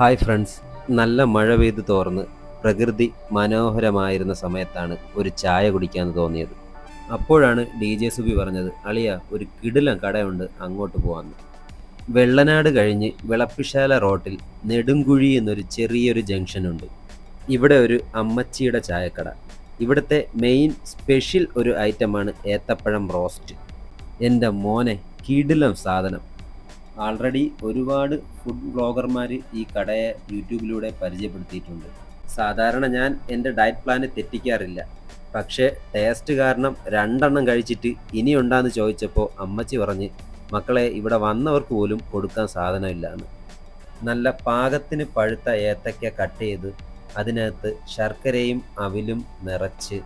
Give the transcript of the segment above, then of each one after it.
Hi friends. നല്ല മഴ പെയ്ത് തോർന്ന് പ്രകൃതി മനോഹരമായിരുന്ന സമയത്താണ് ഒരു ചായ കുടിക്കാൻ തോന്നിയത്. അപ്പോഴാണ് ഡി ജെ സുബി പറഞ്ഞത് അളിയ ഒരു കിടിലം കടയുണ്ട് അങ്ങോട്ട് പോവാന്ന്. വെള്ളനാട് കഴിഞ്ഞ് വിളപ്പിശാല റോട്ടിൽ നെടുങ്കുഴി എന്നൊരു ചെറിയൊരു ജംഗ്ഷനുണ്ട് ഇവിടെ ഒരു അമ്മച്ചിയുടെ ചായക്കട. ഇവിടുത്തെ മെയിൻ സ്പെഷ്യൽ ഒരു ഐറ്റമാണ് ഏത്തപ്പഴം റോസ്റ്റ്. എന്റെ മോനെ കിടിലം സാധനം. ആൾറെഡി ഒരുപാട് ഫുഡ് ബ്ലോഗർമാർ ഈ കടയെ യൂട്യൂബിലൂടെ പരിചയപ്പെടുത്തിയിട്ടുണ്ട്. സാധാരണ ഞാൻ എന്റെ ഡയറ്റ് പ്ലാന് തെറ്റിക്കാറില്ല. പക്ഷേ ടേസ്റ്റ് കാരണം രണ്ടെണ്ണം കഴിച്ചിട്ട് ഇനി ഉണ്ടാന്ന് ചോദിച്ചപ്പോൾ അമ്മച്ചി പറഞ്ഞ് മക്കളെ ഇവിടെ വന്നവർക്ക് പോലും കൊടുക്കാൻ സാധനമില്ല എന്ന് നല്ല പാകത്തിന് പഴുത്ത ഏത്തക്ക കട്ട് ചെയ്ത് അതിനകത്ത് ശർക്കരയും അവിലും നിറച്ച്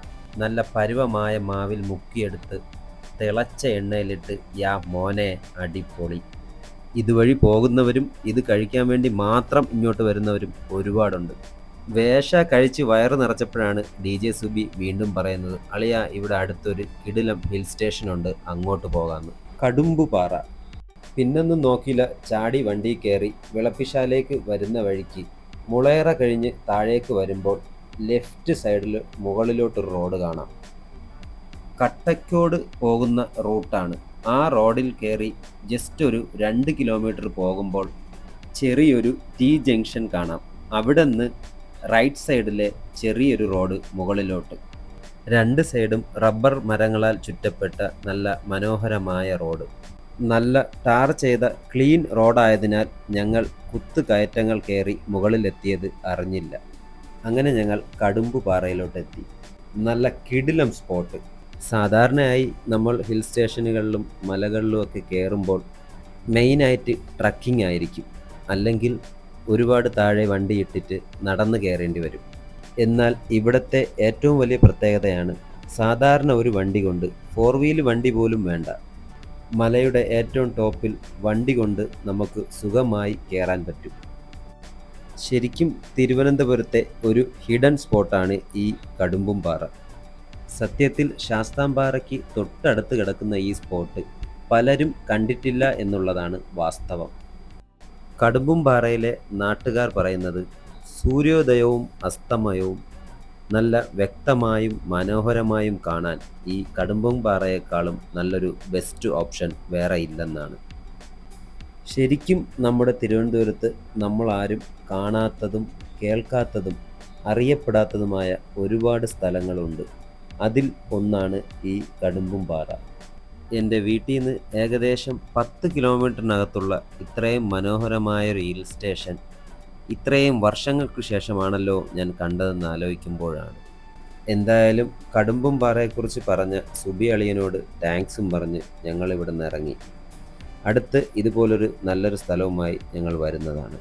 നല്ല പരുവമായ മാവിൽ മുക്കിയെടുത്ത് തിളച്ച എണ്ണയിലിട്ട് യാ മോനെ അടിപൊളി. ഇതുവഴി പോകുന്നവരും ഇത് കഴിക്കാൻ വേണ്ടി മാത്രം ഇങ്ങോട്ട് വരുന്നവരും ഒരുപാടുണ്ട്. വേഷ കഴിച്ച് വയറ് നിറച്ചപ്പോഴാണ് ഡി ജെ സുബി വീണ്ടും പറയുന്നത് അളിയ ഇവിടെ അടുത്തൊരു കിടിലം ഹിൽ സ്റ്റേഷൻ ഉണ്ട് അങ്ങോട്ട് പോകാമെന്ന് കടുമ്പുപാറ പിന്നൊന്നും നോക്കിയില്ല ചാടി വണ്ടി കയറി വിളപ്പിശാലേക്ക് വരുന്ന വഴിക്ക്. മുളയറ കഴിഞ്ഞ് താഴേക്ക് വരുമ്പോൾ ലെഫ്റ്റ് സൈഡിൽ മുകളിലോട്ട് റോഡ് കാണാം. കട്ടക്കോട് പോകുന്ന റൂട്ടാണ് ആ റോഡിൽ കയറി ജസ്റ്റ് ഒരു രണ്ട് കിലോമീറ്റർ പോകുമ്പോൾ ചെറിയൊരു ടി ജംഗ്ഷൻ കാണാം. അവിടെ നിന്ന് റൈറ്റ് സൈഡിലെ ചെറിയൊരു റോഡ് മുകളിലോട്ട്. രണ്ട് സൈഡും റബ്ബർ മരങ്ങളാൽ ചുറ്റപ്പെട്ട നല്ല മനോഹരമായ റോഡ് നല്ല ടാർ ചെയ്ത ക്ലീൻ റോഡായതിനാൽ ഞങ്ങൾ കുത്തുകയറ്റങ്ങൾ കയറി മുകളിലെത്തിയത് അറിഞ്ഞില്ല. അങ്ങനെ ഞങ്ങൾ കടുമ്പ് പാറയിലോട്ടെത്തി നല്ല കിടിലം സ്പോട്ട് സാധാരണയായി നമ്മൾ ഹിൽ സ്റ്റേഷനുകളിലും മലകളിലും ഒക്കെ കയറുമ്പോൾ മെയിനായിട്ട് ട്രക്കിംഗ് ആയിരിക്കും. അല്ലെങ്കിൽ ഒരുപാട് താഴെ വണ്ടിയിട്ടിട്ട് നടന്ന് കയറേണ്ടി വരും. എന്നാൽ ഇവിടുത്തെ ഏറ്റവും വലിയ പ്രത്യേകതയാണ് സാധാരണ ഒരു വണ്ടി കൊണ്ട് ഫോർ വീൽ വണ്ടി പോലും വേണ്ട. മലയുടെ ഏറ്റവും ടോപ്പിൽ വണ്ടി കൊണ്ട് നമുക്ക് സുഖമായി കയറാൻ പറ്റും. ശരിക്കും തിരുവനന്തപുരത്തെ ഒരു ഹിഡൻ സ്പോട്ടാണ് ഈ കടുമ്പുംപാറ സത്യത്തിൽ ശാസ്താംപാറയ്ക്ക് തൊട്ടടുത്ത് കിടക്കുന്ന ഈ സ്പോട്ട് പലരും കണ്ടിട്ടില്ല എന്നുള്ളതാണ് വാസ്തവം. കടുമ്പുംപാറയിലെ നാട്ടുകാർ പറയുന്നത് സൂര്യോദയവും അസ്തമയവും നല്ല വ്യക്തമായും മനോഹരമായും കാണാൻ ഈ കടുമ്പുംപാറയേക്കാളും നല്ലൊരു ബെസ്റ്റ് ഓപ്ഷൻ വേറെ ഇല്ലെന്നാണ്. ശരിക്കും നമ്മുടെ തിരുവനന്തപുരത്ത് നമ്മളാരും കാണാത്തതും കേൾക്കാത്തതും അറിയപ്പെടാത്തതുമായ ഒരുപാട് സ്ഥലങ്ങളുണ്ട്. അതിൽ ഒന്നാണ് ഈ കടുമ്പുംപാറ. എന്റെ വീട്ടിൽ നിന്ന് ഏകദേശം പത്ത് കിലോമീറ്ററിനകത്തുള്ള ഇത്രയും മനോഹരമായ ഒരു ഹിൽ സ്റ്റേഷൻ ഇത്രയും വർഷങ്ങൾക്ക് ശേഷമാണല്ലോ ഞാൻ കണ്ടതെന്ന് ആലോചിക്കുമ്പോഴാണ്. എന്തായാലും കടുമ്പും പാറയെക്കുറിച്ച് പറഞ്ഞ സുബി അളിയനോട് താങ്ക്സും പറഞ്ഞ് ഞങ്ങൾ ഇവിടെ നിന്ന് ഇറങ്ങി. അടുത്ത് ഇതുപോലൊരു നല്ലൊരു സ്ഥലവുമായി ഞങ്ങൾ വരുന്നതാണ്.